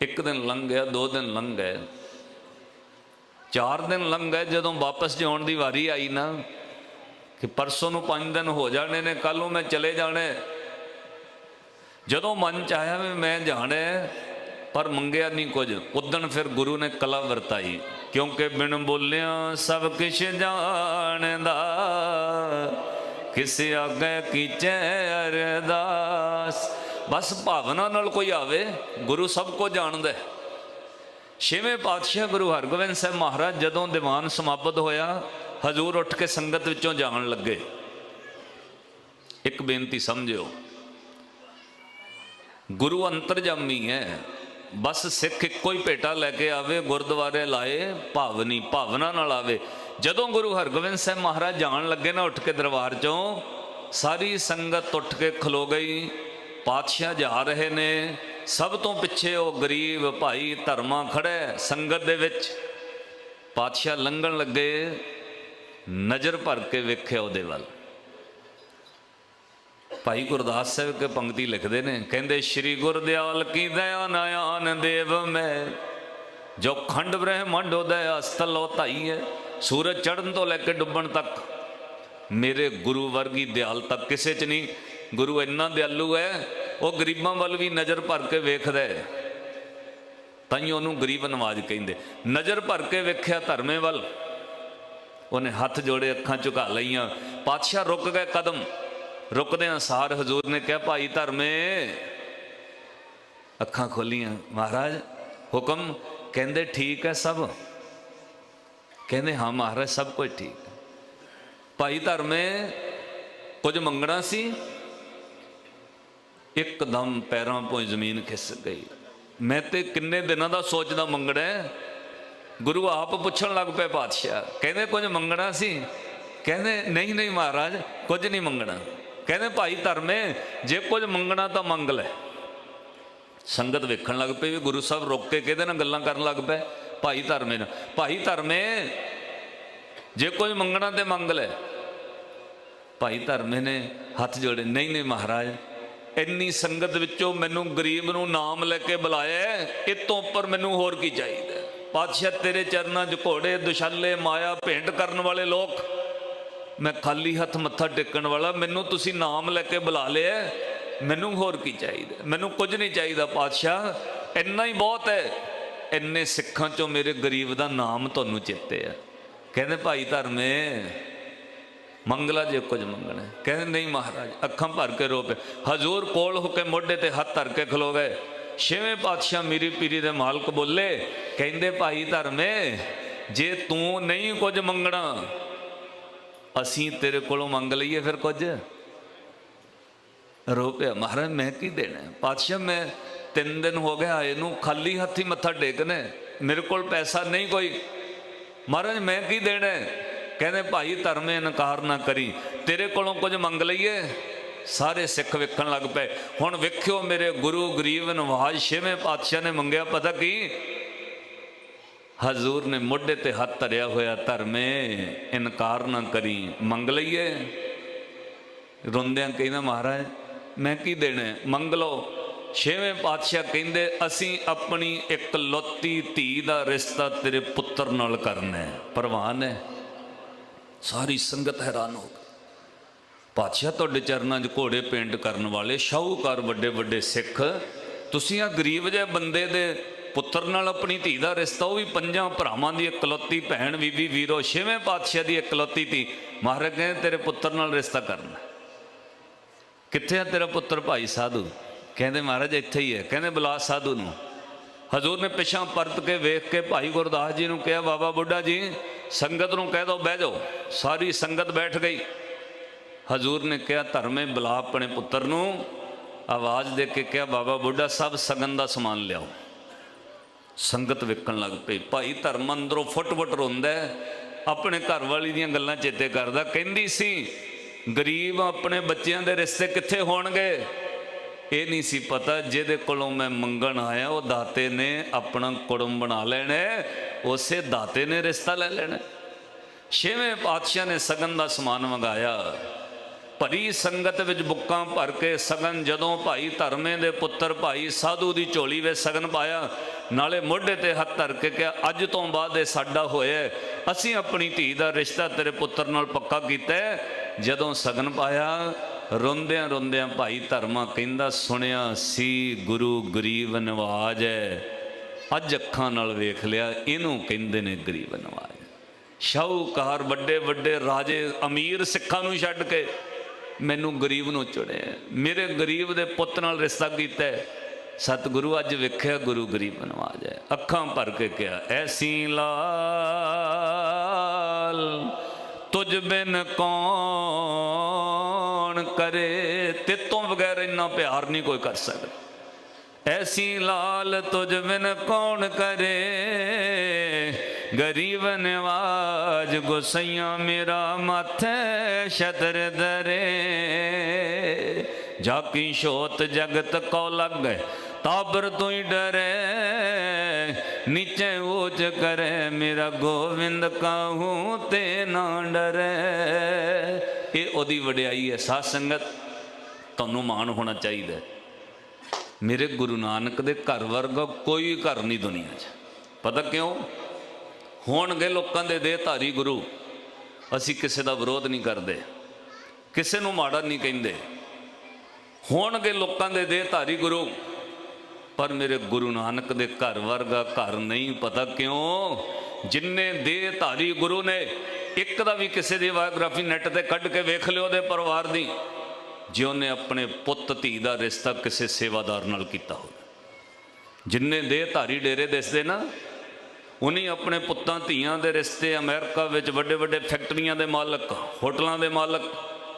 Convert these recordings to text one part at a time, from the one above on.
ਇੱਕ ਦਿਨ ਲੰਘ ਗਿਆ, ਦੋ ਦਿਨ ਲੰਘ ਗਏ। ਚਾਰ ਦਿਨ ਲੰਘ ਗਏ, ਜਦੋਂ ਵਾਪਸ ਜਾਣ ਦੀ ਵਾਰੀ ਆਈ ਨਾ ਕਿ ਪਰਸੋਂ ਨੂੰ ਪੰਜ ਦਿਨ ਹੋ ਜਾਣੇ ਨੇ ਕੱਲ ਨੂੰ ਮੈਂ ਚਲੇ ਜਾਣੇ। ਜਦੋਂ ਮਨ ਚ ਆਇਆ ਵੀ ਮੈਂ ਜਾਣੇ ਪਰ ਮੰਗਿਆ ਨਹੀਂ ਕੁਝ। ਉਦਣ ਫਿਰ ਗੁਰੂ ਨੇ ਕਲਾ ਵਰਤਾਈ, ਕਿਉਂਕਿ ਬਿਨ ਬੋਲਿਆ ਸਭ ਕਿਛ ਜਾਣਦਾ, ਕਿਸੇ ਆਗੇ ਕੀਚੇ ਅਰਦਾਸ। ਬਸ ਭਾਵਨਾ ਨਾਲ ਕੋਈ ਆਵੇ, ਗੁਰੂ ਸਭ ਕੁਝ ਜਾਣਦਾ ਹੈ। ਛੇਵੇਂ ਪਾਤਸ਼ਾਹ ਗੁਰੂ ਹਰਗੋਬਿੰਦ ਸਾਹਿਬ ਮਹਾਰਾਜ ਜਦੋਂ ਦੀਵਾਨ ਸਮਾਪਤ ਹੋਇਆ, ਹਜ਼ੂਰ ਉੱਠ ਕੇ ਸੰਗਤ ਵਿੱਚੋਂ ਜਾਣ ਲੱਗੇ। ਇੱਕ ਬੇਨਤੀ ਸਮਝਿਓ, ਗੁਰੂ ਅੰਤਰਜਾਮੀ ਹੈ, ਬਸ ਸਿੱਖ ਇੱਕੋ ਹੀ ਭੇਟਾ ਲੈ ਕੇ ਆਵੇ, ਗੁਰਦੁਆਰੇ ਲਾਏ, ਭਾਵਨੀ, ਭਾਵਨਾ ਨਾਲ ਆਵੇ। ਜਦੋਂ ਗੁਰੂ ਹਰਗੋਬਿੰਦ ਸਾਹਿਬ ਮਹਾਰਾਜ ਜਾਣ ਲੱਗੇ ਨਾ ਉੱਠ ਕੇ ਦਰਬਾਰ ਚੋਂ, ਸਾਰੀ ਸੰਗਤ ਉੱਠ ਕੇ ਖਲੋ ਗਈ। ਪਾਤਸ਼ਾਹ ਜਾ ਰਹੇ ਨੇ, ਸਭ ਤੋਂ ਪਿੱਛੇ ਉਹ ਗਰੀਬ ਭਾਈ ਧਰਮਾ ਖੜਾ ਸੰਗਤ ਦੇ ਵਿੱਚ। ਪਾਤਸ਼ਾਹ ਲੰਘਣ ਲੱਗੇ, ਨਜ਼ਰ ਭਰ ਕੇ ਵੇਖਿਆ ਉਹਦੇ ਵੱਲ। ਭਾਈ ਗੁਰਦਾਸ ਸਾਹਿਬ ਕੇ ਪੰਕਤੀ ਲਿਖਦੇ ਨੇ, ਕਹਿੰਦੇ, ਸ੍ਰੀ ਗੁਰਦਿਆਲ ਕੀ ਦਇਆ ਨਯਾਨ ਦੇਵ ਮੈਂ, ਜੋ ਖੰਡ ਬ੍ਰਹਮੰਡ ਉਦੈ ਅਸਤਲੋ ਧਾਈ ਹੈ, ਸੂਰਜ ਚੜ੍ਹਨ ਤੋਂ ਲੈ ਕੇ ਡੁੱਬਣ ਤੱਕ। ਮੇਰੇ ਗੁਰੂ ਵਰਗੀ ਦਿਆਲਤਾ ਕਿਸੇ 'ਚ ਨਹੀਂ ਗੁਰੂ ਇੰਨਾ ਦਿਆਲੂ ਹੈ, ਉਹ ਗਰੀਬਾਂ ਵੱਲ ਵੀ ਨਜ਼ਰ ਭਰ ਕੇ ਵੇਖਦਾ ਹੈ। ਹੀ ਉਹਨੂੰ ਗਰੀਬ ਨਵਾਜ ਕਹਿੰਦੇ। ਨਜ਼ਰ ਭਰ ਕੇ ਵੇਖਿਆ ਧਰਮੇ ਵੱਲ। ਉਹਨੇ ਹੱਥ ਜੋੜੇ, ਅੱਖਾਂ ਝੁਕਾ ਲਈਆਂ। ਪਾਤਸ਼ਾਹ ਰੁਕ ਗਏ ਕਦਮ। ਰੁਕਦਿਆਂ ਸਾਰ ਹਜ਼ੂਰ ਨੇ ਕਿਹਾ, ਭਾਈ ਧਰਮੇ, ਅੱਖਾਂ ਖੋਲੀਆਂ। ਮਹਾਰਾਜ, ਹੁਕਮ ਕਹਿੰਦੇ ਠੀਕ ਹੈ ਸਭ। ਕਹਿੰਦੇ ਹਾਂ ਮਹਾਰਾਜ, ਸਭ ਕੁਝ ਠੀਕ ਹੈ। ਭਾਈ ਧਰਮੇ, ਕੁਝ ਮੰਗਣਾ ਸੀ? ਇੱਕਦਮ ਪੈਰਾਂ ਤੋਂ ਜ਼ਮੀਨ ਖਿਸ ਗਈ। ਮੈਂ ਤੇ ਕਿੰਨੇ ਦਿਨਾਂ ਦਾ ਸੋਚਦਾ ਮੰਗਣਾ ਗੁਰੂ ਆਪ ਪੁੱਛਣ ਲੱਗ ਪਏ ਪਾਤਸ਼ਾਹ ਕਹਿੰਦੇ ਕੁਝ ਮੰਗਣਾ ਸੀ? ਕਹਿੰਦੇ, ਨਹੀਂ ਨਹੀਂ ਮਹਾਰਾਜ, ਕੁਝ ਨਹੀਂ ਮੰਗਣਾ। ਕਹਿੰਦੇ, ਭਾਈ ਧਰਮੇ ਜੇ ਕੁਝ ਮੰਗਣਾ ਤਾਂ ਮੰਗ ਲੈ। ਸੰਗਤ ਵੇਖਣ ਲੱਗ ਪਈ ਵੀ ਗੁਰੂ ਸਾਹਿਬ ਰੁਕ ਕੇ ਕਿਹਦੇ ਨਾਲ ਗੱਲਾਂ ਕਰਨ ਲੱਗ ਪਏ? ਭਾਈ ਧਰਮੇ ਨਾਲ ਭਾਈ ਧਰਮੇ ਜੇ ਕੁਝ ਮੰਗਣਾ ਤੇ ਮੰਗ ਲੈ। ਭਾਈ ਧਰਮੇ ਨੇ ਹੱਥ ਜੋੜੇ, ਨਹੀਂ ਨਹੀਂ ਮਹਾਰਾਜ ਇੰਨੀ ਸੰਗਤ ਵਿੱਚੋਂ ਮੈਨੂੰ ਗਰੀਬ ਨੂੰ ਨਾਮ ਲੈ ਕੇ ਬੁਲਾਇਆ ਇਹ ਤੋਂ ਉੱਪਰ ਮੈਨੂੰ ਹੋਰ ਕੀ ਚਾਹੀਦਾ ਪਾਤਸ਼ਾਹ ਤੇਰੇ ਚਰਨਾਂ 'ਚ ਘੋੜੇ, ਦੁਸ਼ਾਲੇ, ਮਾਇਆ ਭੇਂਟ ਕਰਨ ਵਾਲੇ ਲੋਕ, ਮੈਂ ਖਾਲੀ ਹੱਥ ਮੱਥਾ ਟੇਕਣ ਵਾਲਾ, ਮੈਨੂੰ ਤੁਸੀਂ ਨਾਮ ਲੈ ਕੇ ਬੁਲਾ ਲਿਆ ਮੈਨੂੰ ਹੋਰ ਕੀ ਚਾਹੀਦਾ ਮੈਨੂੰ ਕੁਝ ਨਹੀਂ ਚਾਹੀਦਾ ਪਾਤਸ਼ਾਹ ਇੰਨਾ ਹੀ ਬਹੁਤ ਹੈ। ਇੰਨੇ ਸਿੱਖਾਂ 'ਚੋਂ ਮੇਰੇ ਗਰੀਬ ਦਾ ਨਾਮ ਤੁਹਾਨੂੰ ਚੇਤੇ ਆ ਕਹਿੰਦੇ ਭਾਈ ਧਰਮੇ ਮੰਗਲਾ ਜੇ ਕੁਝ ਮੰਗਣਾ ਕਹਿੰਦੇ ਨਹੀਂ ਮਹਾਰਾਜ, ਅੱਖਾਂ ਭਰ ਕੇ ਰੋ ਪਏ। ਹਜ਼ੂਰ ਕੋਲ ਹੋ ਕੇ ਮੋਢੇ ਤੇ ਹੱਥ ਧਰ ਕੇ ਖਲੋ ਗਏ ਛੇਵੇਂ ਪਾਤਸ਼ਾਹ ਮੀਰੀ ਪੀਰੀ ਦੇ ਮਾਲਕ ਬੋਲੇ, ਕਹਿੰਦੇ ਭਾਈ ਧਰਮੇ, ਜੇ ਤੂੰ ਨਹੀਂ ਕੁਝ ਮੰਗਣਾ, ਅਸੀਂ ਤੇਰੇ ਕੋਲੋਂ ਮੰਗ ਲਈਏ ਫਿਰ ਕੁਝ। ਰੋ ਪਿਆ, ਮਹਾਰਾਜ ਮੈਂ ਕੀ ਦੇਣਾ ਪਾਤਸ਼ਾਹ, ਮੈਂ ਤਿੰਨ ਦਿਨ ਹੋ ਗਏ ਆਏ ਨੂੰ, ਖਾਲੀ ਹੱਥੀ ਮੱਥਾ ਟੇਕਣਾ ਮੇਰੇ ਕੋਲ ਪੈਸਾ ਨਹੀਂ ਕੋਈ। ਮਹਾਰਾਜ, ਮੈਂ ਕੀ ਦੇਣਾ ਕਹਿੰਦੇ, ਭਾਈ, ਧਰਮੇ ਇਨਕਾਰ ਨਾ ਕਰੀ। ਤੇਰੇ ਕੋਲੋਂ ਕੁਝ ਮੰਗ ਲਈਏ? ਸਾਰੇ ਸਿੱਖ ਵੇਖਣ ਲੱਗ ਪਏ। ਹੁਣ ਵੇਖਿਓ, ਮੇਰੇ ਗੁਰੂ ਗਰੀਬ ਨਵਾਜ਼ ਛੇਵੇਂ ਪਾਤਸ਼ਾਹ ਨੇ ਮੰਗਿਆ, ਪਤਾ ਕੀ? ਹਜ਼ੂਰ ਨੇ ਮੋਢੇ ਤੇ ਹੱਥ ਧਰਿਆ ਹੋਇਆ, ਧਰਮੇ ਇਨਕਾਰ ਨਾ ਕਰੀ। ਮੰਗ ਲਈਏ? ਰੋਂਦਿਆਂ ਕਹਿੰਦਾ, ਮਹਾਰਾਜ, ਮੈਂ ਕੀ ਦੇਣਾ? ਮੰਗ ਲਓ। ਛੇਵੇਂ ਪਾਤਸ਼ਾਹ ਕਹਿੰਦੇ, ਅਸੀਂ ਆਪਣੀ ਇੱਕ ਲੋਤੀ ਧੀ ਦਾ ਰਿਸ਼ਤਾ ਤੇਰੇ ਪੁੱਤਰ ਨਾਲ ਕਰਨਾ ਹੈ। ਪ੍ਰਵਾਨ ਹੈ। ਸਾਰੀ ਸੰਗਤ ਹੈਰਾਨ ਹੋ ਗਈ। ਪਾਤਸ਼ਾਹ ਤੁਹਾਡੇ ਚਰਨਾਂ 'ਚ ਘੋੜੇ ਪੇਂਟ ਕਰਨ ਵਾਲੇ ਸ਼ਾਹੂਕਾਰ ਵੱਡੇ ਵੱਡੇ ਸਿੱਖ, ਤੁਸੀਂ ਆ ਗਰੀਬ ਜਿਹੇ ਬੰਦੇ ਦੇ ਪੁੱਤਰ ਨਾਲ ਆਪਣੀ ਧੀ ਦਾ ਰਿਸ਼ਤਾ, ਉਹ ਵੀ ਪੰਜਾਂ ਭਰਾਵਾਂ ਦੀ ਇਕਲੌਤੀ ਭੈਣ ਬੀਬੀ ਵੀਰੋ, ਛੇਵੇਂ ਪਾਤਸ਼ਾਹ ਦੀ ਇਕਲੌਤੀ ਧੀ। ਮਹਾਰਾਜ ਕਹਿੰਦੇ, ਤੇਰੇ ਪੁੱਤਰ ਨਾਲ ਰਿਸ਼ਤਾ ਕਰਨਾ ਕਿੱਥੇ ਆ ਤੇਰਾ ਪੁੱਤਰ ਭਾਈ ਸਾਧੂ? ਕਹਿੰਦੇ, ਮਹਾਰਾਜ ਇੱਥੇ ਹੀ ਹੈ। ਕਹਿੰਦੇ, ਬੁਲਾ ਸਾਧੂ ਨੂੰ। ਹਜ਼ੂਰ ਨੇ ਪਿਛਾਂ ਪਰਤ ਕੇ ਵੇਖ ਕੇ ਭਾਈ ਗੁਰਦਾਸ ਜੀ ਨੂੰ ਕਿਹਾ, ਬਾਬਾ ਬੁੱਢਾ ਜੀ ਸੰਗਤ ਨੂੰ ਕਹਿ ਦੋ, ਬਹਿ ਜਾਓ। ਸਾਰੀ ਸੰਗਤ ਬੈਠ ਗਈ। ਹਜ਼ੂਰ ਨੇ ਕਿਹਾ, ਧਰਮੇ ਬੁਲਾ ਆਪਣੇ ਪੁੱਤਰ ਨੂੰ। ਆਵਾਜ਼ ਦੇ ਕੇ ਕਿਹਾ, ਬਾਬਾ ਬੁੱਢਾ ਸਭ ਸਗਨ ਦਾ ਸਮਾਨ ਲਿਆਓ। ਸੰਗਤ ਵੇਖਣ ਲੱਗ ਪਈ, ਭਾਈ, ਧਰਮ ਅੰਦਰੋਂ ਫੁੱਟ-ਫੁੱਟ ਰੋਂਦਾ ਆਪਣੇ ਘਰ ਵਾਲੀ ਦੀਆਂ ਗੱਲਾਂ ਚੇਤੇ ਕਰਦਾ। ਕਹਿੰਦੀ ਸੀ, ਗਰੀਬ ਆਪਣੇ ਬੱਚਿਆਂ ਦੇ ਰਿਸ਼ਤੇ ਕਿੱਥੇ ਹੋਣਗੇ? ਇਹ ਨਹੀਂ ਸੀ ਪਤਾ, ਜਿਹਦੇ ਕੋਲੋਂ ਮੈਂ ਮੰਗਣ ਆਇਆ, ਉਹ ਦਾਤੇ ਨੇ ਆਪਣਾ ਕੁੜਮ ਬਣਾ ਲੈਣਾ। ਉਸੇ ਦਾਤੇ ਨੇ ਰਿਸ਼ਤਾ ਲੈ ਲੈਣਾ। ਛੇਵੇਂ ਪਾਤਸ਼ਾਹ ਨੇ ਸਗਨ ਦਾ ਸਮਾਨ ਮੰਗਾਇਆ। ਭਰੀ ਸੰਗਤ ਵਿੱਚ ਬੁੱਕਾਂ ਭਰ ਕੇ ਸਗਨ ਜਦੋਂ ਭਾਈ ਧਰਮੇ ਦੇ ਪੁੱਤਰ ਭਾਈ ਸਾਧੂ ਦੀ ਝੋਲੀ ਵਿੱਚ ਸਗਨ ਪਾਇਆ, ਨਾਲੇ ਮੋਢੇ ਤੇ ਹੱਥ ਧਰ ਕੇ ਕਿਹਾ, ਅੱਜ ਤੋਂ ਬਾਅਦ ਇਹ ਸਾਡਾ ਹੋਇਆ ਅਸੀਂ ਆਪਣੀ ਧੀ ਦਾ ਰਿਸ਼ਤਾ ਤੇਰੇ ਪੁੱਤਰ ਨਾਲ ਪੱਕਾ ਕੀਤਾ ਜਦੋਂ ਸਗਨ ਪਾਇਆ ਰੋਂਦਿਆਂ ਰੋਂਦਿਆਂ ਭਾਈ ਧਰਮਾ ਕਹਿੰਦਾ, ਸੁਣਿਆ ਸੀ ਗੁਰੂ ਗਰੀਬ ਨਵਾਜ ਹੈ। ਅੱਜ ਅੱਖਾਂ ਨਾਲ ਵੇਖ ਲਿਆ, ਇਹਨੂੰ ਕਹਿੰਦੇ ਨੇ ਗਰੀਬ ਨਵਾਜ ਸ਼ਾਹੂਕਾਰ ਵੱਡੇ ਵੱਡੇ ਰਾਜੇ ਅਮੀਰ ਸਿੱਖਾਂ ਨੂੰ ਛੱਡ ਕੇ ਮੈਨੂੰ ਗਰੀਬ ਨੂੰ ਚੁਣਿਆ। ਮੇਰੇ ਗਰੀਬ ਦੇ ਪੁੱਤ ਨਾਲ ਰਿਸ਼ਤਾ ਕੀਤਾ ਸਤਿਗੁਰੂ ਅੱਜ ਵੇਖਿਆ ਗੁਰੂ ਗਰੀਬ ਨਵਾਜ ਹੈ। ਅੱਖਾਂ ਭਰ ਕੇ ਕਿਹਾ ਐਸੀ ਲਾਲ, ਤੁਝ ਬਿਨ ਕੌਣ ਕਰੇ? ਤੇ ਤੋਂ ਬਗੈਰ ਇੰਨਾ ਪਿਆਰ ਨਹੀਂ ਕੋਈ ਕਰ ਸਕਦਾ। ਐਸੀ ਲਾਲ ਤੁਝ ਬਿਨ ਕੌਣ ਕਰੇ? ਗਰੀਬ ਨਿਵਾਜ ਗੁਸਈਆ ਮੇਰਾ ਮਾਥੇ ਛਤਰ ਦਰੇ ਜਾ ਸ਼ੋਤ ਜਗਤ ਕੋ ਲੱਗੇ, ਤਾਬਰ ਤੋਂ ਹੀ ਡਰੇ। ਨੀਚੇ ਉੱਚ ਕਰੇ, ਮੇਰਾ ਗੋਵਿੰਦ ਕਾਹੂ ਤੇ ਨਾ ਡਰੇ। ਇਹ ਉਹਦੀ ਵਡਿਆਈ ਹੈ, ਸਾਧ ਸੰਗਤ, ਤੁਹਾਨੂੰ ਮਾਣ ਹੋਣਾ ਚਾਹੀਦਾ ਮੇਰੇ ਗੁਰੂ ਨਾਨਕ ਦੇ ਘਰ ਵਰਗਾ ਕੋਈ ਘਰ ਨਹੀਂ ਦੁਨੀਆ 'ਚ। ਪਤਾ ਕਿਉਂ? ਹੋਣਗੇ ਲੋਕਾਂ ਦੇ ਦੇਹਧਾਰੀ ਗੁਰੂ। ਅਸੀਂ ਕਿਸੇ ਦਾ ਵਿਰੋਧ ਨਹੀਂ ਕਰਦੇ। ਕਿਸੇ ਨੂੰ ਮਾੜਾ ਨਹੀਂ ਕਹਿੰਦੇ। ਹੋਣਗੇ ਲੋਕਾਂ ਦੇ ਦੇਹਧਾਰੀ ਗੁਰੂ। ਪਰ ਮੇਰੇ ਗੁਰੂ ਨਾਨਕ ਦੇ ਘਰ ਵਰਗਾ ਘਰ ਨਹੀਂ। ਪਤਾ ਕਿਉਂ? ਜਿੰਨੇ ਦੇਹ ਧਾਰੀ ਗੁਰੂ ਨੇ, ਇੱਕ ਦਾ ਵੀ ਕਿਸੇ ਦੀ ਬਾਇਓਗ੍ਰਾਫੀ ਨੈਟ ਤੇ ਕੱਢ ਕੇ ਵੇਖ ਲਿਓ ਉਹਦੇ ਪਰਿਵਾਰ ਦੀ। ਜੇ ਉਹਨੇ ਆਪਣੇ ਪੁੱਤ ਧੀ ਦਾ ਰਿਸ਼ਤਾ ਕਿਸੇ ਸੇਵਾਦਾਰ ਨਾਲ ਕੀਤਾ ਹੋਵੇ। ਜਿੰਨੇ ਦੇਹਧਾਰੀ ਡੇਰੇ ਦਿਸਦੇ ਨਾ ਉਹਨੇ ਆਪਣੇ ਪੁੱਤਾਂ ਧੀਆਂ ਦੇ ਰਿਸ਼ਤੇ ਅਮਰੀਕਾ ਵਿੱਚ ਵੱਡੇ ਵੱਡੇ ਫੈਕਟਰੀਆਂ ਦੇ ਮਾਲਕ, ਹੋਟਲਾਂ ਦੇ ਮਾਲਕ,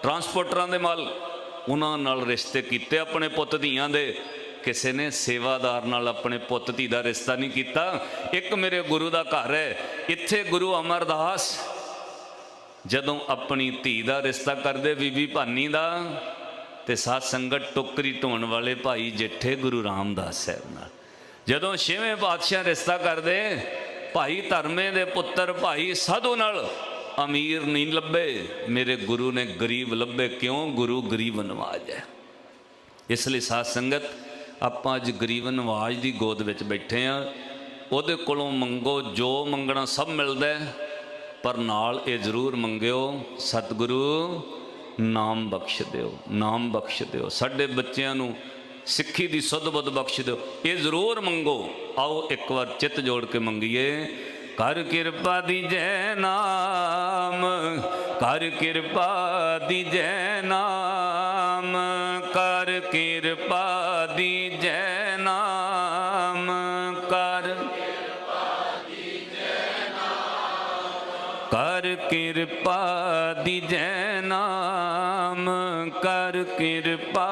ਟਰਾਂਸਪੋਰਟਰਾਂ ਦੇ ਮਾਲਕ ਉਹਨਾਂ ਨਾਲ ਰਿਸ਼ਤੇ ਕੀਤੇ ਆਪਣੇ ਪੁੱਤ ਧੀਆਂ ਦੇ। ਕਿਸੇ ਨੇ ਸੇਵਾਦਾਰ ਨਾਲ ਆਪਣੇ ਪੁੱਤ ਧੀ ਦਾ ਰਿਸ਼ਤਾ ਨਹੀਂ ਕੀਤਾ। ਇੱਕ ਮੇਰੇ ਗੁਰੂ ਦਾ ਘਰ ਹੈ, ਇੱਥੇ ਗੁਰੂ ਅਮਰਦਾਸ। ਜਦੋਂ ਆਪਣੀ ਧੀ ਦਾ ਰਿਸ਼ਤਾ ਕਰਦੇ, ਬੀਬੀ ਭਾਨੀ ਦਾ ਤੇ ਸਾਧ ਸੰਗਤ ਟੋਕਰੀ ਢੋਣ ਵਾਲੇ ਭਾਈ ਜੇਠੇ ਗੁਰੂ ਰਾਮਦਾਸ ਸਾਹਿਬ ਨਾਲ। ਜਦੋਂ ਛੇਵੇਂ ਪਾਤਸ਼ਾਹ ਰਿਸ਼ਤਾ ਕਰਦੇ, ਭਾਈ ਧਰਮੇ ਦੇ ਪੁੱਤਰ ਭਾਈ ਸਾਧੂ ਨਾਲ ਅਮੀਰ ਨਹੀਂ ਲੱਭੇ, ਮੇਰੇ ਗੁਰੂ ਨੇ ਗਰੀਬ ਲੱਭੇ, ਕਿਉਂ ਗੁਰੂ ਗਰੀਬ ਨਵਾਜ ਹੈ? ਇਸ ਲਈ ਸਾਧ ਸੰਗਤ, ਆਪਾਂ ਅੱਜ ਗਰੀਬ ਨਵਾਜ ਦੀ ਗੋਦ ਵਿੱਚ ਬੈਠੇ ਆ। ਉਹਦੇ ਕੋਲੋਂ ਮੰਗੋ, ਜੋ ਮੰਗਣਾ ਸਭ ਮਿਲਦਾ ਪਰ ਨਾਲ ਇਹ ਜ਼ਰੂਰ ਮੰਗਿਓ, ਸਤਿਗੁਰੂ ਨਾਮ ਬਖਸ਼ ਦਿਓ, ਨਾਮ ਬਖਸ਼ ਦਿਓ। ਸਾਡੇ ਬੱਚਿਆਂ ਨੂੰ ਸਿੱਖੀ ਦੀ ਸੁਧ ਬੁੱਧ ਬਖਸ਼ ਦਿਓ। ਇਹ ਜ਼ਰੂਰ ਮੰਗੋ। ਆਓ ਇੱਕ ਵਾਰ ਚਿੱਤ ਜੋੜ ਕੇ ਮੰਗੀਏ। ਕਰ ਕਿਰਪਾ ਦੀ ਜੈ ਨਾਮ, ਕਰ ਕਿਰਪਾ ਦੀਜੈ ਨਾਮ। ਕਰ ਕਿਰਪਾ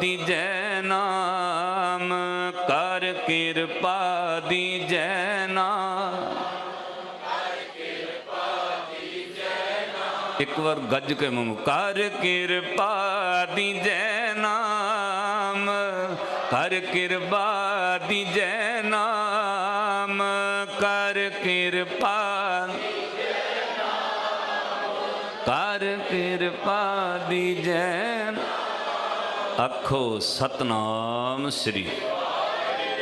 ਦੀਜੈ ਨਾਮ, ਕਰ ਕਿਰਪਾ ਦੀਜੈ ਨਾਮ। ਇੱਕ ਵਾਰ ਗੱਜ ਕੇ ਮੰਗੋ ਕਰ ਕਿਰਪਾ ਦੀਜੈ ਨਾਮ, ਕਰ ਕਿਰਪਾ ਦੀਜੈ ਨਾਮ, ਕਰ ਕਿਰਪਾ ਕਰ ਕਿਰਪਾ ਦੀਜੈ ਆਖੋ ਸਤਨਾਮ ਸ੍ਰੀ।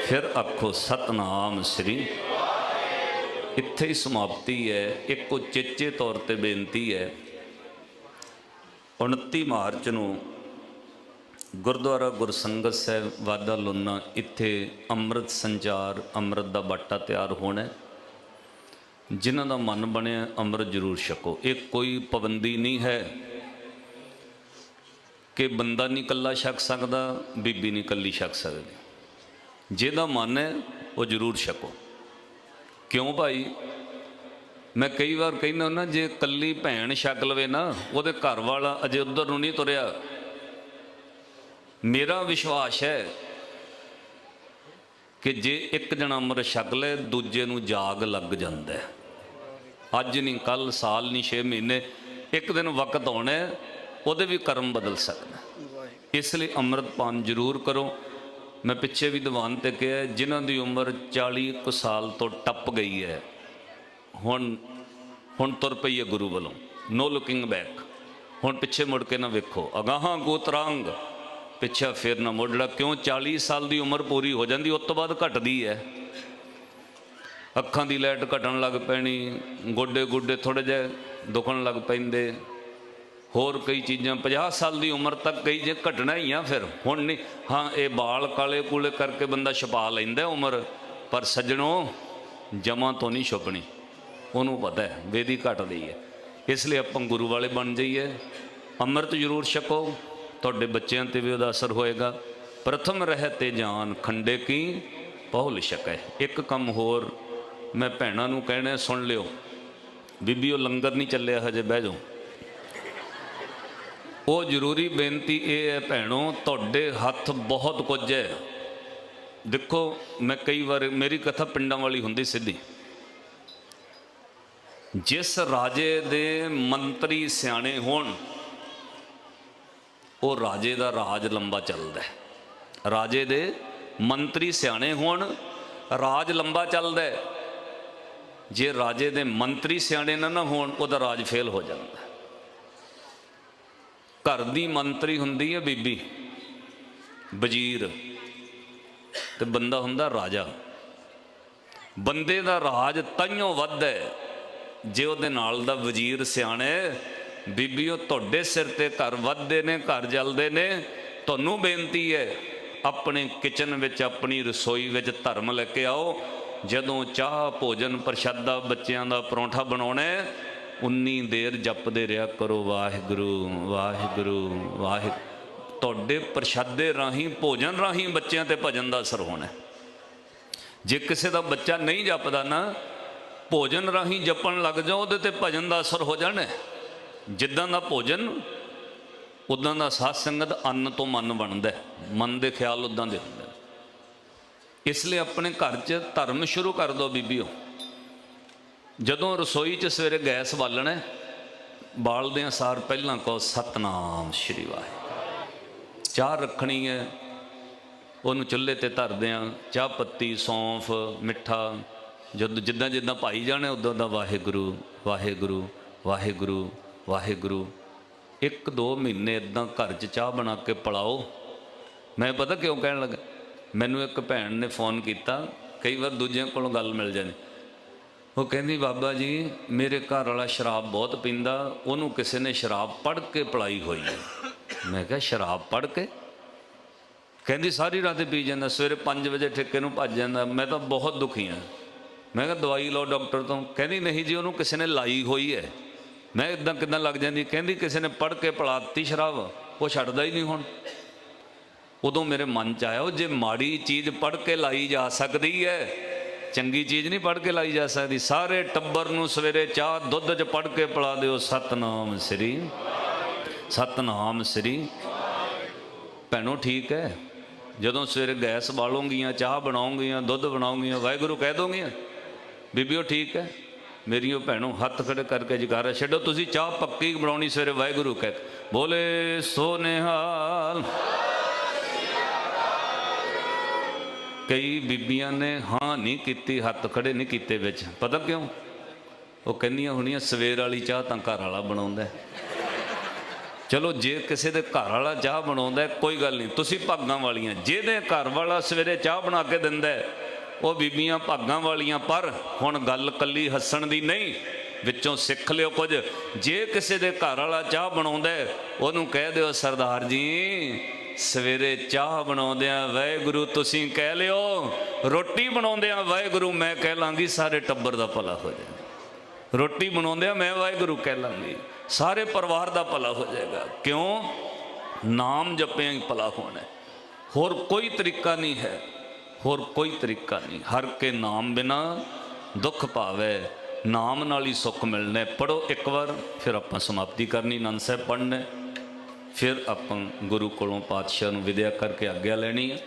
ਫਿਰ ਆਖੋ ਸਤਨਾਮ ਸ੍ਰੀ। ਇੱਥੇ ਹੀ ਸਮਾਪਤੀ ਹੈ। ਇੱਕ ਉਚੇਚੇ ਤੌਰ ਤੇ ਬੇਨਤੀ ਹੈ। 29 ਮਾਰਚ ਨੂੰ ਗੁਰਦੁਆਰਾ ਗੁਰਸੰਗਤ ਸਾਹਿਬ ਵਾਦਾ ਲੁੰਨਾ, ਇੱਥੇ ਅੰਮ੍ਰਿਤ ਸੰਚਾਰ, ਅੰਮ੍ਰਿਤ ਦਾ ਬਾਟਾ ਤਿਆਰ ਹੋਣਾ ਹੈ। ਜਿਨ੍ਹਾਂ ਦਾ ਮਨ ਬਣਿਆ ਅੰਮ੍ਰਿਤ ਜ਼ਰੂਰ ਛਕੋ। ਇਹ ਕੋਈ ਪਾਬੰਦੀ ਨਹੀਂ ਹੈ ਕਿ ਬੰਦਾ ਨਹੀਂ ਇਕੱਲਾ ਛਕ ਸਕਦਾ, ਬੀਬੀ ਨਹੀਂ ਇਕੱਲੀ ਛਕ ਸਕਦੀ। ਜਿਹਦਾ ਮਨ ਹੈ, ਉਹ ਜ਼ਰੂਰ ਛਕੋ। ਕਿਉਂ ਭਾਈ? ਮੈਂ ਕਈ ਵਾਰ ਕਹਿੰਦਾ ਨਾ ਜੇ ਇਕੱਲੀ ਭੈਣ ਛਕ ਲਵੇ ਨਾ, ਉਹਦੇ ਘਰ ਵਾਲਾ ਅਜੇ ਉਧਰ ਨੂੰ ਨਹੀਂ ਤੁਰਿਆ। ਮੇਰਾ ਵਿਸ਼ਵਾਸ ਹੈ ਕਿ ਜੇ ਇੱਕ ਜਣਾ ਅੰਮ੍ਰਿਤ ਛਕ ਲੈ ਦੂਜੇ ਨੂੰ ਜਾਗ ਲੱਗ ਜਾਂਦਾ ਹੈ। ਅੱਜ ਨਹੀਂ ਕੱਲ ਸਾਲ ਨਹੀਂ 6 ਮਹੀਨੇ ਇੱਕ ਦਿਨ ਵਕਤ ਆਉਣਾ ਉਹਦੇ ਵੀ ਕਰਮ ਬਦਲ ਸਕਦਾ ਇਸ ਲਈ ਅੰਮ੍ਰਿਤਪਾਨ ਜ਼ਰੂਰ ਕਰੋ। ਮੈਂ ਪਿੱਛੇ ਵੀ ਦੀਵਾਨ ਤੇ ਕਿਹਾ ਹੈ, ਜਿਨ੍ਹਾਂ ਦੀ ਉਮਰ 40 ਕੁ ਸਾਲ ਤੋਂ ਟੱਪ ਗਈ ਹੈ ਹੁਣ ਹੁਣ ਤੁਰ ਪਈ ਹੈ ਗੁਰੂ ਵੱਲੋਂ। ਨੋ ਲੁਕਿੰਗ ਬੈਕ ਹੁਣ ਪਿੱਛੇ ਮੁੜ ਕੇ ਨਾ ਵੇਖੋ। ਅਗਾਹਾਂ ਗੋਤਰੰਗ। ਪਿੱਛੇ ਫਿਰ ਨਾ ਮੁੜੜਾ ਕਿਉਂ? 40 ਸਾਲ ਦੀ ਉਮਰ ਪੂਰੀ ਹੋ ਜਾਂਦੀ ਉਸ ਤੋਂ ਬਾਅਦ ਘਟਦੀ ਹੈ। ਅੱਖਾਂ ਦੀ ਲਾਈਟ ਘਟਣ ਲੱਗ ਪੈਣੀ, ਗੋਡੇ ਗੋਡੇ ਥੋੜੇ ਜਿਹੇ ਦੁਖਣ ਲੱਗ ਪੈਂਦੇ। ਹੋਰ ਕਈ ਚੀਜ਼ਾਂ 50 ਸਾਲ ਦੀ ਉਮਰ ਤੱਕ ਕਈ ਜੇ ਘਟਣਾ ਹੀ ਆ ਫਿਰ, ਹੁਣ ਨਹੀਂ। ਹਾਂ, ਇਹ ਬਾਲ ਕਾਲੇ ਕੂਲੇ ਕਰਕੇ ਬੰਦਾ ਛਪਾ ਲੈਂਦਾ ਉਮਰ, ਪਰ ਸੱਜਣੋ, ਜਮਾਂ ਤੋਂ ਨਹੀਂ ਛੁਪਣੀ। ਉਹਨੂੰ ਪਤਾ ਹੈ ਵੇਦੀ ਘਟਦੀ ਹੈ। ਇਸ ਲਈ ਆਪਾਂ ਗੁਰੂ ਵਾਲੇ ਬਣ ਜਾਈਏ। ਅੰਮ੍ਰਿਤ ਜ਼ਰੂਰ ਛਕੋ, ਤੁਹਾਡੇ ਬੱਚਿਆਂ ਤੇ ਵੀ ਉਹਦਾ ਅਸਰ ਹੋਏਗਾ। ਪ੍ਰਥਮ ਰਹਿ ਤੇ ਜਾਨ, ਖੰਡੇ ਕੀ? ਪਹੁਲ ਛਕੈ। ਇੱਕ ਕੰਮ ਹੋਰ ਮੈਂ ਭੈਣਾਂ ਨੂੰ ਕਹਿਣਾ ਸੁਣ ਲਿਓ। ਬੀਬੀ, ਉਹ ਲੰਗਰ ਨਹੀਂ ਚੱਲਿਆ, ਹਜੇ ਬਹਿ ਜਾਓ। ਉਹ ਜ਼ਰੂਰੀ ਬੇਨਤੀ ਇਹ ਹੈ, ਭੈਣੋ, ਤੁਹਾਡੇ ਹੱਥ ਬਹੁਤ ਕੁਝ ਹੈ। ਦੇਖੋ, ਮੈਂ ਕਈ ਵਾਰ, ਮੇਰੀ ਕਥਾ ਪਿੰਡਾਂ ਵਾਲੀ ਹੁੰਦੀ ਸਿੱਧੀ। ਜਿਸ ਰਾਜੇ ਦੇ ਮੰਤਰੀ ਸਿਆਣੇ ਹੋਣ, ਉਹ ਰਾਜੇ ਦਾ ਰਾਜ ਲੰਬਾ ਚੱਲਦਾ ਰਾਜੇ ਦੇ ਮੰਤਰੀ ਸਿਆਣੇ ਹੋਣ, ਰਾਜ ਲੰਬਾ ਚੱਲਦਾ ਜੇ ਰਾਜੇ ਦੇ ਮੰਤਰੀ ਸਿਆਣੇ ਨਾ ਨਾ ਹੋਣ, ਉਹਦਾ ਰਾਜ ਫੇਲ ਹੋ ਜਾਂਦਾ। ਘਰ ਦੀ ਮੰਤਰੀ ਹੁੰਦੀ ਹੈ ਬੀਬੀ, ਵਜ਼ੀਰ, ਤੇ ਬੰਦਾ ਹੁੰਦਾ ਰਾਜਾ। ਬੰਦੇ ਦਾ ਰਾਜ ਤਾਈਓ ਵੱਧਦਾ ਹੈ, ਜੇ ਉਹਦੇ ਨਾਲ ਦਾ ਵਜ਼ੀਰ ਸਿਆਣੇ ਬੀਬੀਓ ਤੁਹਾਡੇ ਸਿਰ ਤੇ ਘਰ ਵੱਧਦੇ ਨੇ, ਘਰ ਜਲਦੇ ਨੇ, ਤੁਹਾਨੂੰ ਬੇਨਤੀ ਹੈ, ਆਪਣੇ ਕਿਚਨ ਵਿੱਚ, ਆਪਣੀ ਰਸੋਈ ਵਿੱਚ ਧਰਮ ਲੈ ਕੇ ਆਓ ਜਦੋਂ ਚਾਹ, ਭੋਜਨ, ਪ੍ਰਸ਼ਾਦਾ ਬੱਚਿਆਂ ਦਾ ਪਰੌਂਠਾ ਬਣਾਉਣਾ ਉਨੀ ਦੇਰ ਜਪਦੇ ਰਿਹਾ ਕਰੋ, ਵਾਹਿਗੁਰੂ ਵਾਹਿਗੁਰੂ ਵਾਹਿਗੁਰੂ ਤੁਹਾਡੇ ਪ੍ਰਸ਼ਾਦੇ ਰਾਹੀਂ, ਭੋਜਨ ਰਾਹੀਂ ਬੱਚਿਆਂ ਤੇ ਭਜਨ ਦਾ ਅਸਰ ਹੋਣਾ ਜੇ ਕਿਸੇ ਦਾ ਬੱਚਾ ਨਹੀਂ ਜਪਦਾ ਨਾ, ਭੋਜਨ ਰਾਹੀਂ ਜਪਣ ਲੱਗ ਜਾਓ, ਉਹਦੇ ਤੇ ਭਜਨ ਦਾ ਅਸਰ ਹੋ ਜਾਣਾ ਜਿੱਦਾਂ ਦਾ ਭੋਜਨ, ਉਦਾਂ ਦਾ ਸਾਧ ਸੰਗਤ ਅੰਨ ਤੋਂ ਮਨ ਬਣਦਾ ਮਨ ਦੇ ਖਿਆਲ ਉਦਾਂ ਦੇ ਹੁੰਦੇ ਇਸ ਲਈ ਆਪਣੇ ਘਰ 'ਚ ਧਰਮ ਸ਼ੁਰੂ ਕਰ ਦਿਓ ਬੀਬੀਓ। ਜਦੋਂ ਰਸੋਈ 'ਚ ਸਵੇਰੇ ਗੈਸ ਬਾਲਣਾ ਹੈ, ਬਾਲਦਿਆਂ ਸਾਰ ਪਹਿਲਾਂ ਕਹੋ ਸਤਨਾਮ ਸ਼੍ਰੀ ਵਾਹਿਗੁਰੂ। ਚਾਹ ਰੱਖਣੀ ਹੈ ਉਹਨੂੰ ਚੁੱਲ੍ਹੇ ਤੇ ਧਰਦੇ ਆ ਚਾਹ ਪੱਤੀ ਸੌਂਫ ਮਿੱਠਾ ਜਦ ਜਿੱਦਾਂ ਜਿੱਦਾਂ ਪਾਈ ਜਾਣੇ ਉਦੋਂ ਦਾ ਵਾਹਿਗੁਰੂ ਵਾਹਿਗੁਰੂ ਵਾਹਿਗੁਰੂ ਵਾਹਿਗੁਰੂ। ਇੱਕ ਦੋ ਮਹੀਨੇ ਇਦਾਂ ਘਰ 'ਚ ਚਾਹ ਬਣਾ ਕੇ ਪਲਾਓ। ਮੈਂ ਪਤਾ ਕਿਉਂ ਕਹਿਣ ਲੱਗਾ? ਮੈਨੂੰ ਇੱਕ ਭੈਣ ਨੇ ਫੋਨ ਕੀਤਾ, ਕਈ ਵਾਰ ਦੂਜਿਆਂ ਕੋਲੋਂ ਗੱਲ ਮਿਲ ਜਾਂਦੀ। ਉਹ ਕਹਿੰਦੀ, ਬਾਬਾ ਜੀ, ਮੇਰੇ ਘਰ ਵਾਲਾ ਸ਼ਰਾਬ ਬਹੁਤ ਪੀਂਦਾ, ਉਹਨੂੰ ਕਿਸੇ ਨੇ ਸ਼ਰਾਬ ਪੜ ਕੇ ਪਲਾਈ ਹੋਈ ਹੈ। ਮੈਂ ਕਿਹਾ, ਸ਼ਰਾਬ ਪੜ ਕੇ? ਕਹਿੰਦੀ, ਸਾਰੀ ਰਾਤ ਪੀ ਜਾਂਦਾ, ਸਵੇਰੇ 5 ਵਜੇ ਠੇਕੇ ਨੂੰ ਭੱਜ ਜਾਂਦਾ, ਮੈਂ ਤਾਂ ਬਹੁਤ ਦੁਖੀ ਹਾਂ। ਮੈਂ ਕਿਹਾ, ਦਵਾਈ ਲਓ ਡਾਕਟਰ ਤੋਂ। ਕਹਿੰਦੀ, ਨਹੀਂ ਜੀ, ਉਹਨੂੰ ਕਿਸੇ ਨੇ ਲਾਈ ਹੋਈ ਹੈ। ਮੈਂ ਇਦਾਂ ਕਿਦਾਂ ਲੱਗ ਜਾਂਦੀ? ਕਹਿੰਦੀ, ਕਿਸੇ ਨੇ ਪੜ ਕੇ ਪਲਾਤੀ ਸ਼ਰਾਬ, ਉਹ ਛੱਡਦਾ ਹੀ ਨਹੀਂ ਹੁਣ। ਉਦੋਂ ਮੇਰੇ ਮਨ ਚ ਆਇਆ, ਉਹ ਜੇ ਮਾੜੀ ਚੀਜ਼ ਪੜ ਕੇ ਲਾਈ ਜਾ ਸਕਦੀ ਹੈ ਚੰਗੀ ਚੀਜ਼ ਨਹੀਂ ਪੜ ਕੇ ਲਾਈ ਜਾ ਸਕਦੀ, ਸਾਰੇ ਟੱਬਰ ਨੂੰ ਸਵੇਰੇ ਚਾਹ ਦੁੱਧ 'ਚ ਪੜ ਕੇ ਪਿਲਾ ਦਿਓ, ਸਤਨਾਮ ਸ੍ਰੀ ਸਤਨਾਮ ਸ੍ਰੀ। ਭੈਣੋ ਠੀਕ ਹੈ ਜਦੋਂ ਸਵੇਰੇ ਗੈਸ ਬਾਲੋਂਗੀਆਂ, ਚਾਹ ਬਣਾਉਂਗੀਆਂ, ਦੁੱਧ ਬਣਾਉਂਗੀਆਂ, ਵਾਹਿਗੁਰੂ ਕਹਿ ਦੋਗੀਆਂ ਬੀਬੀਓ ਠੀਕ ਹੈ ਮੇਰੀ ਉਹ ਭੈਣੋ ਹੱਥ ਖੜੇ ਕਰਕੇ ਜਕਾਰਾ ਛੱਡੋ, ਤੁਸੀਂ ਚਾਹ ਪੱਕੀ ਬਣਾਉਣੀ ਸਵੇਰੇ ਵਾਹਿਗੁਰੂ ਕਹਿ, ਬੋਲੇ ਸੋ ਕਈ ਬੀਬੀਆਂ ਨੇ ਹਾਂ ਨਹੀਂ ਕੀਤੀ, ਹੱਥ ਖੜੇ ਨਹੀਂ ਕੀਤੇ ਵਿੱਚ। ਪਤਾ ਕਿਉਂ? ਉਹ ਕਹਿੰਦੀਆਂ ਹੁਣੀਆਂ, ਸਵੇਰ ਵਾਲੀ ਚਾਹ ਤਾਂ ਘਰ ਵਾਲਾ ਬਣਾਉਂਦਾ ਚਲੋ, ਜੇ ਕਿਸੇ ਦੇ ਘਰ ਵਾਲਾ ਚਾਹ ਬਣਾਉਂਦਾ ਕੋਈ ਗੱਲ ਨਹੀਂ। ਤੁਸੀਂ ਭਾਗਾਂ ਵਾਲੀਆਂ। ਜਿਹਦੇ ਘਰ ਵਾਲਾ ਸਵੇਰੇ ਚਾਹ ਬਣਾ ਕੇ ਦਿੰਦਾ ਉਹ ਬੀਬੀਆਂ ਭਾਗਾਂ ਵਾਲੀਆਂ। ਪਰ ਹੁਣ ਗੱਲ ਕੱਲੀ ਹੱਸਣ ਦੀ ਨਹੀਂ, ਵਿੱਚੋਂ ਸਿੱਖ ਲਿਓ ਕੁਝ। ਜੇ ਕਿਸੇ ਦੇ ਘਰ ਵਾਲਾ ਚਾਹ ਬਣਾਉਂਦਾ ਉਹਨੂੰ ਕਹਿ ਦਿਓ, ਸਰਦਾਰ ਜੀ ਸਵੇਰੇ ਚਾਹ ਬਣਾਉਂਦਿਆਂ ਵਾਹਿਗੁਰੂ, ਤੁਸੀਂ ਕਹਿ ਲਿਓ, ਰੋਟੀ ਬਣਾਉਂਦਿਆਂ ਵਾਹਿਗੁਰੂ, ਮੈਂ ਕਹਿ ਲਾਂਗੀ, ਸਾਰੇ ਟੱਬਰ ਦਾ ਭਲਾ ਹੋ ਜਾਏ ਰੋਟੀ ਬਣਾਉਂਦਿਆਂ ਮੈਂ ਵਾਹਿਗੁਰੂ ਕਹਿ ਲਾਂਗੀ, ਸਾਰੇ ਪਰਿਵਾਰ ਦਾ ਭਲਾ ਹੋ ਜਾਏਗਾ। ਕਿਉਂ? ਨਾਮ ਜਪਿਆਂ ਹੀ ਭਲਾ ਹੋਣਾ ਹੋਰ ਕੋਈ ਤਰੀਕਾ ਨਹੀਂ ਹੈ, ਹੋਰ ਕੋਈ ਤਰੀਕਾ ਨਹੀਂ। ਹਰ ਕੇ ਨਾਮ ਬਿਨਾ ਦੁੱਖ ਭਾਵੇ, ਨਾਮ ਨਾਲ ਹੀ ਸੁੱਖ ਮਿਲਣਾ ਹੈ। ਪੜੋ ਇੱਕ ਵਾਰ, ਫਿਰ ਆਪਾਂ ਸਮਾਪਤੀ ਕਰਨੀ ਆਨੰਦ ਸਾਹਿਬ ਪੜ੍ਹਨਾ ਫਿਰ ਆਪਾਂ ਗੁਰੂ ਕੋਲੋਂ ਪਾਤਸ਼ਾਹ ਨੂੰ ਵਿਦਿਆ ਕਰਕੇ ਆਗਿਆ ਲੈਣੀ ਹੈ